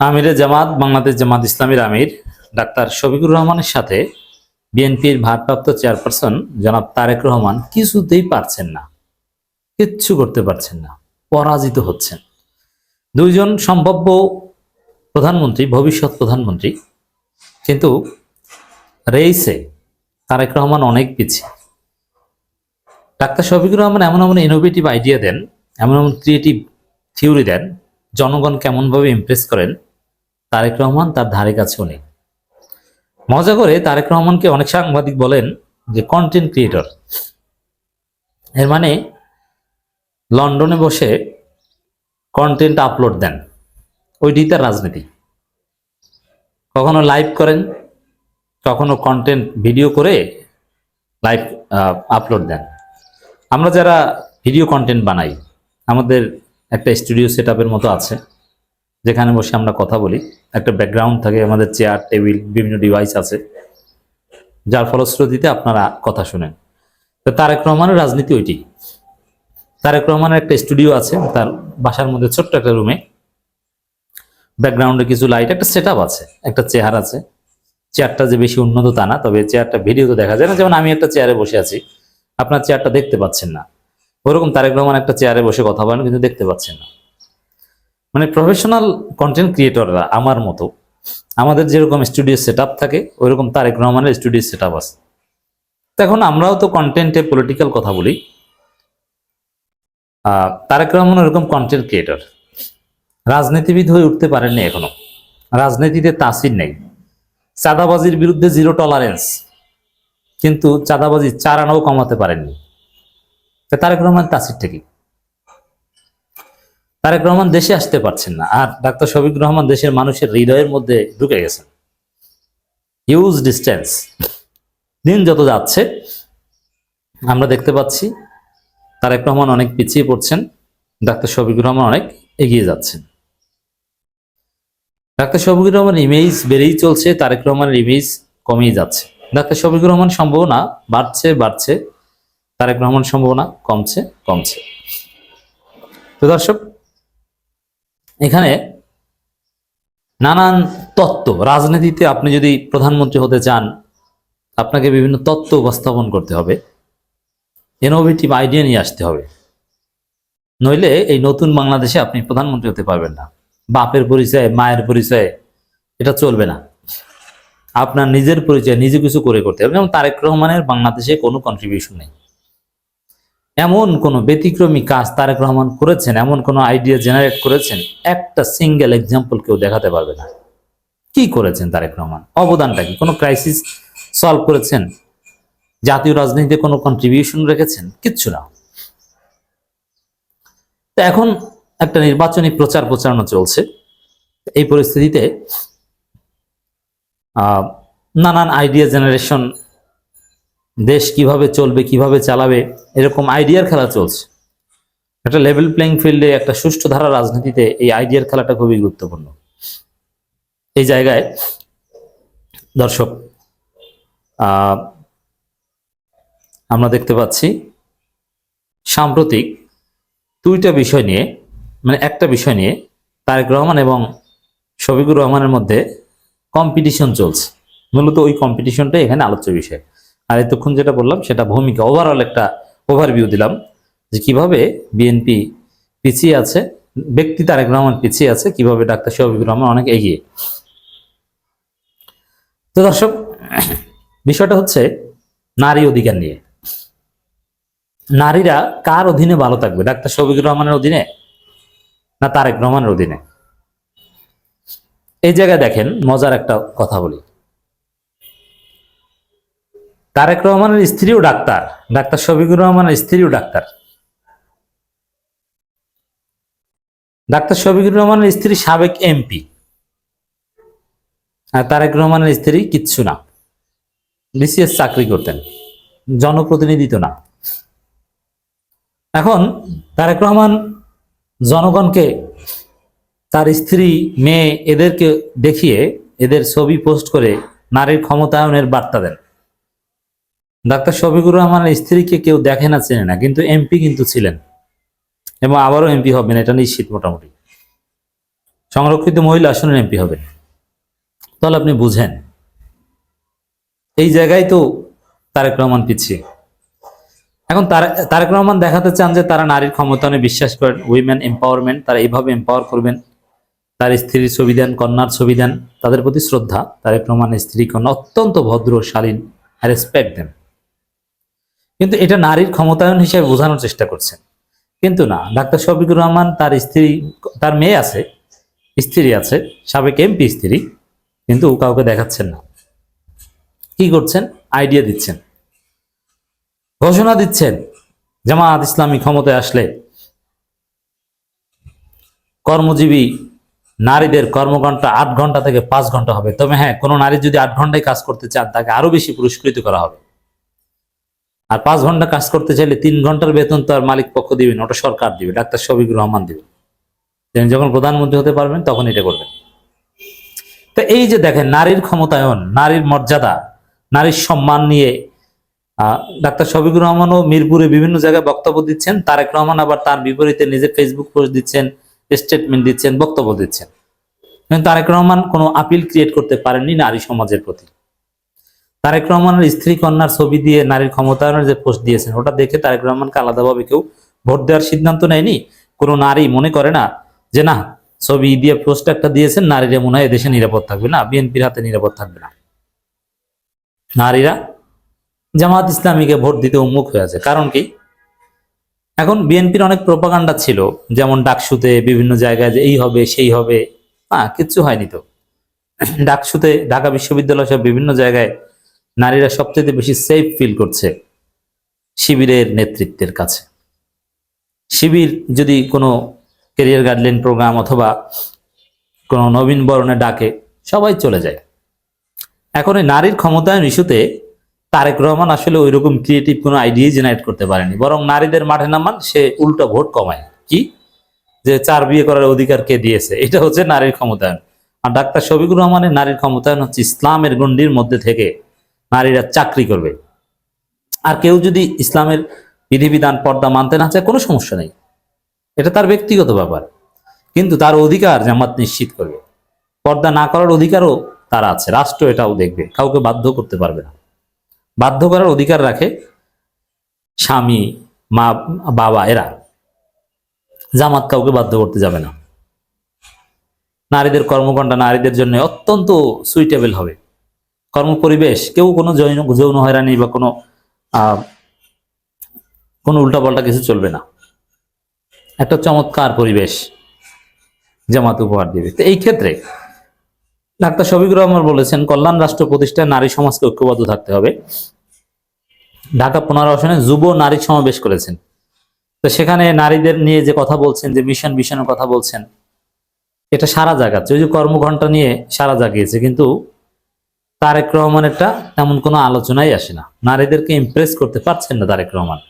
আমিরে জামাত, বাংলাদেশ জামাত ইসলামীর আমির, ডাক্তার শফিকুর রহমানের সাথে বিএনপির ভারপ্রাপ্ত চেয়ারপারসন জনাব তারেক রহমান কিছুতেই পারছেন না, কিচ্ছু করতে পারছেন না, পরাজিত হচ্ছেন। দুইজন সম্ভাব্য প্রধানমন্ত্রী, ভবিষ্যৎ প্রধানমন্ত্রী, কিন্তু রেইসে তারেক রহমান অনেক পিছিয়ে। ডাক্তার শফিকুর রহমান এমন এমন ইনোভেটিভ আইডিয়া দেন, এমন এমন ক্রিয়েটিভ থিওরি দেন, জনগণ কেমনভাবে ইমপ্রেস করেন তারেক রহমান তার ধারে কাছেও নেই মজা করে তারেক রহমানকে অনেক সাংবাদিক বলেন যে কন্টেন্ট ক্রিয়েটর এর মানে লন্ডনে বসে কন্টেন্ট আপলোড দেন। ওইটি তার রাজনীতি। কখনো লাইভ করেন, কখনো কন্টেন্ট ভিডিও করে লাইভ আপলোড দেন। আমরা যারা ভিডিও কন্টেন্ট বানাই, আমাদের একটা স্টুডিও সেট মতো আছে। যেখানে বসে আমরা কথা বলি। একটা ব্যাকগ্রাউন্ড থাকে আমাদের চেয়ার টেবিল বিভিন্ন ডিভাইস আছে। যার ফলশ্রুতিতে আপনারা কথা শুনেন। তো তারেক রহমানের রাজনীতি ওইটি। তারেক রহমানের একটা স্টুডিও আছে, তার বাসার মধ্যে ছোট্ট একটা রুমে ব্যাকগ্রাউন্ডে কিছু লাইট একটা সেট আছে, একটা চেয়ার আছে। চেয়ারটা যে বেশি উন্নত তা না, তবে চেয়ারটা ভিডিওতে দেখা যায় না। যেমন আমি একটা চেয়ারে বসে আছি, আপনার চেয়ারটা দেখতে পাচ্ছেন না। ওরকম তারেক রহমান একটা চেয়ারে বসে কথা বলেন, কিন্তু দেখতে পাচ্ছেন না। মানে প্রফেশনাল কন্টেন্ট ক্রিয়েটররা আমার মতো, আমাদের যেরকম স্টুডিও সেট থাকে, ওইরকম তারেক রহমানের স্টুডিও সেট আছে। এখন আমরাও তো কন্টেন্টে পলিটিক্যাল কথা বলি। তারেক রহমান ওরকম কন্টেন্ট ক্রিয়েটর রাজনীতিবিদ হয়ে উঠতে পারেননি এখনও। রাজনীতিতে তাসির নেই। চাঁদাবাজির বিরুদ্ধে জিরো টলারেন্স কিন্তু চাঁদাবাজি চার আনাও কমাতে পারেননি। তারেক রহমান তাসির কি? তারেক রহমান দেশে আসতে পারছেন না। আর ডাক্তার শফিকুর রহমান দেশের মানুষের হৃদয়ের মধ্যে ঢুকে গেছেন। হিউজ ডিস্টেন্স দিন যত যাচ্ছে, আমরা দেখতে পাচ্ছি তারেক রহমান অনেক পিছিয়ে পড়ছেন, ডাক্তার শফিকুর রহমান অনেক এগিয়ে যাচ্ছেন। ডাক্তার শফিকুর রহমান ইমেজ বেড়েই চলছে, তারেক রহমানের ইমেজ কমেই যাচ্ছে। ডাক্তার শফিকুর রহমান সম্ভাবনা বাড়ছে বাড়ছে। তারেক রহমান সম্ভাবনা কমছে কমছে। তো দর্শক এখানে নানান তত্ত্ব, রাজনীতিতে আপনি যদি প্রধানমন্ত্রী হতে চান, আপনাকে বিভিন্ন তত্ত্ব উপস্থাপন করতে হবে ইনোভেটিভ আইডিয়া নিয়ে আসতে হবে। নইলে এই নতুন বাংলাদেশে আপনি প্রধানমন্ত্রী হতে পারবেন না। বাপের পরিচয়, মায়ের পরিচয়, এটা চলবে না। আপনার নিজের পরিচয়, নিজে কিছু করে করতে হবে। যেমন তারেক রহমানের বাংলাদেশে কোনো কন্ট্রিবিউশন নেই। এমন কোনো ব্যতিক্রমী কাজ তারেক রহমান করেছেন, এমন কোনো আইডিয়া জেনারেট করেছেন? একটা সিঙ্গেল এক্সাম্পল কেউ দেখাতে পারবে না। কি করেছেন তারেক রহমান? অবদানটা কি? কোনো ক্রাইসিস সলভ করেছেন? জাতীয় রাজনীতিতে কোনো কন্ট্রিবিউশন রেখেছেন? কিচ্ছু না। তো এখন একটা নির্বাচনী প্রচার প্রচারণা চলছে। এই পরিস্থিতিতে নানান আইডিয়া জেনারেশন দেশ কীভাবে চলবে, কীভাবে চালাবে, এরকম আইডিয়ার খেলা চলছে। একটা লেভেল প্লেইং ফিল্ডে একটা সুষ্ঠু ধারা রাজনীতিতে এই আইডিয়ার খেলাটা খুবই গুরুত্বপূর্ণ। এই জায়গায় দর্শক আমরা দেখতে পাচ্ছি সাম্প্রতিক দুইটা বিষয় নিয়ে মানে একটা বিষয় নিয়ে তারেক রহমান এবং শফিকুর রহমানের মধ্যে কম্পিটিশন চলছে। মূলত ওই কম্পিটিশনটাই এখানে আলোচ্য বিষয়। আর এতক্ষণ যেটা বললাম, সেটা ভূমিকা ওভারঅল একটা ওভারভিউ দিলাম যে কীভাবে বিএনপি পিছিয়ে আছে, ব্যক্তি তারেক রহমান পিছিয়ে আছে, কীভাবে ডাক্তার শফিকুর রহমান অনেক এগিয়ে। তো দর্শক, বিষয়টা হচ্ছে নারী অধিকার নিয়ে। নারীরা কার অধীনে ভালো থাকবে, ডাক্তার শফিকুর রহমানের অধীনে না তারেক রহমানের অধীনে? এই জায়গায় দেখেন, মজার একটা কথা বলি। তারেক রহমানের স্ত্রীও ডাক্তার। ডাক্তার শফিকুর রহমানের স্ত্রীও ডাক্তার। ডাক্তার শফিকুর রহমানের স্ত্রী সাবেক এমপি। আর তারেক রহমানের স্ত্রী কিচ্ছু না। বিসিএস চাকরি করতেন। জনপ্রতিনিধি তো না। এখন তারেক রহমান জনগণকে, তার স্ত্রী, মেয়ে, এদেরকে দেখিয়ে, এদের ছবি পোস্ট করে নারীর ক্ষমতায়নের বার্তা দেন। ডাক্তার শফিকুর রহমানের স্ত্রীকে কেউ দেখে না, চেনে না, কিন্তু এমপি কিন্তু ছিলেন। এবং আবারও এমপি হবেন, এটা নিশ্চিত মোটামুটি। সংরক্ষিত মহিলা আসনের এমপি হবেন। তাহলে আপনি বুঝেন, এই জায়গায় তো তারেক রহমান পিছিয়ে। এখন তারে- তারেক রহমান দেখাতে চান যে তারা নারীর ক্ষমতায়নে বিশ্বাস করেন উইমেন এম্পাওয়ারমেন্ট তারা এইভাবে এম্পাওয়ার করবেন। তার স্ত্রীর ছবি দেন, কন্যার ছবি দেন, তাদের প্রতি শ্রদ্ধা। তারেক রহমানের স্ত্রী কন্যা অত্যন্ত ভদ্র, শালীন রেসপেক্ট দেন। কিন্তু এটা নারীর ক্ষমতায়ন হিসেবে বোঝানোর চেষ্টা করছেন। কিন্তু না, ডাক্তার শফিকুর রহমান তার স্ত্রী, তার মেয়ে আছে, স্ত্রী আছে, সাবেক এমপি স্ত্রী, কিন্তু কাউকে দেখাচ্ছেন না। কি করছেন? আইডিয়া দিচ্ছেন। ঘোষণা দিচ্ছেন জামাত ইসলামী ক্ষমতায় আসলে কর্মজীবী নারীদের কর্মঘণ্টা আট ঘণ্টা থেকে পাঁচ ঘণ্টা হবে। তবে হ্যাঁ কোনো নারী যদি আট ঘন্টায় কাজ করতে চান, তাকে আরও বেশি পুরস্কৃত করা হবে। আর পাঁচ ঘণ্টা কাজ করতে চাইলে তিন ঘণ্টার বেতন তো আর মালিক পক্ষ দিবেন ওটা সরকার দিবে, ডাক্তার শফিকুর রহমান দিবে। তিনি যখন প্রধানমন্ত্রী হতে পারবেন, তখন এটা করবেন। তো এই যে দেখেন, নারীর ক্ষমতায়ন, নারীর মর্যাদা, নারীর সম্মান নিয়ে ডাক্তার শফিকুর রহমানও মিরপুরে বিভিন্ন জায়গায় বক্তব্য দিচ্ছেন। তারেক রহমান আবার তার বিপরীতে নিজে ফেসবুক পোস্ট দিচ্ছেন স্টেটমেন্ট দিচ্ছেন, বক্তব্য দিচ্ছেন। তারেক রহমান কোনো আপিল ক্রিয়েট করতে পারেননি নারী সমাজের প্রতি। তারেক রহমানের স্ত্রী কন্যার ছবি দিয়ে নারীর ক্ষমতায়নের যে পোস্ট দিয়েছেন, ওটা দেখে তারেক রহমানকে আলাদাভাবে কেউ ভোট দেওয়ার সিদ্ধান্ত নেয়নি। কোনো নারী মনে করে না যে, না, ছবি দিয়ে পোস্ট একটা দিয়েছেন, নারীরা মনে হয় এদেশে নিরাপদ থাকবে। না, বিএনপির হাতে নিরাপদ থাকবে না। নারীরা জামাত ইসলামীকে ভোট দিতে উন্মুখ হয়ে আছে। কারণ কি? এখন বিএনপির অনেক প্রপাগান্ডা ছিল, যেমন ডাকসুতে বিভিন্ন জায়গায় যে এই হবে, সেই হবে। হ্যাঁ কিচ্ছু হয়নি তো। ডাকসুতে ঢাকা বিশ্ববিদ্যালয় সব বিভিন্ন জায়গায় নারীরা সবচেয়ে বেশি সেফ ফিল করছে শিবিরের নেতৃত্বের কাছে। শিবির যদি কোনো ক্যারিয়ার গাইডলাইন প্রোগ্রাম অথবা কোনো নবীন বরণে ডাকে, সবাই চলে যায়। এখন এই নারীর ক্ষমতায়ন ইস্যুতে তারেক রহমান আসলে ওই রকম ক্রিয়েটিভ কোনো আইডিয়া জেনারেট করতে পারেনি। বরং নারীদের মাঠে নামান, সে উল্টো ভোট কমায়। কি? যে চার বিয়ে করার অধিকার কে দিয়েছে? এটা হচ্ছে নারীর ক্ষমতায়ন। আর ডাক্তার শফিকুর রহমানের নারীর ক্ষমতায়ন হচ্ছে ইসলামের গণ্ডির মধ্যে থেকে নারীরা চাকরি করবে। আর কেউ যদি ইসলামের বিধিবিধান পর্দা মানতে না চায়, কোনো সমস্যা নেই। এটা তার ব্যক্তিগত ব্যাপার। কিন্তু তার অধিকার জামাত নিশ্চিত করবে। পর্দা না করার অধিকারও তার আছে। রাষ্ট্র এটাও দেখবে। কাউকে বাধ্য করতে পারবে না। বাধ্য করার অধিকার রাখে স্বামী, মা, বাবা, এরা। জামাত কাউকে বাধ্য করতে যাবে না। নারীদের কর্মঘণ্টা নারীদের জন্য অত্যন্ত সুইটেবল হবে। কর্মপরিবেশ কেউ কোনো যৌন যৌন হয়রানি বা কোনো কোনো উল্টাপাল্টা কিছু চলবে না। একটা চমৎকার পরিবেশ জামাত উপহার দিবে। তো এই ক্ষেত্রে ডাক্তার শফিকুর রহমান বলেছেন, কল্যাণ রাষ্ট্র প্রতিষ্ঠায় নারী সমাজকে ঐক্যবদ্ধ থাকতে হবে। ঢাকা পনেরো আসনে যুব নারী সমাবেশ করেছেন। তো সেখানে নারীদের নিয়ে যে কথা বলছেন, যে মিশন মিশনের কথা বলছেন, এটা সারা জাগাচ্ছে। ওই যে কর্মঘণ্টা নিয়ে সারা জাগিয়েছে, কিন্তু তারেক রহমানেরটা তেমন কোনো আলোচনাই আসে না। নারীদেরকে ইমপ্রেস করতে পারছেন না তারেক রহমান।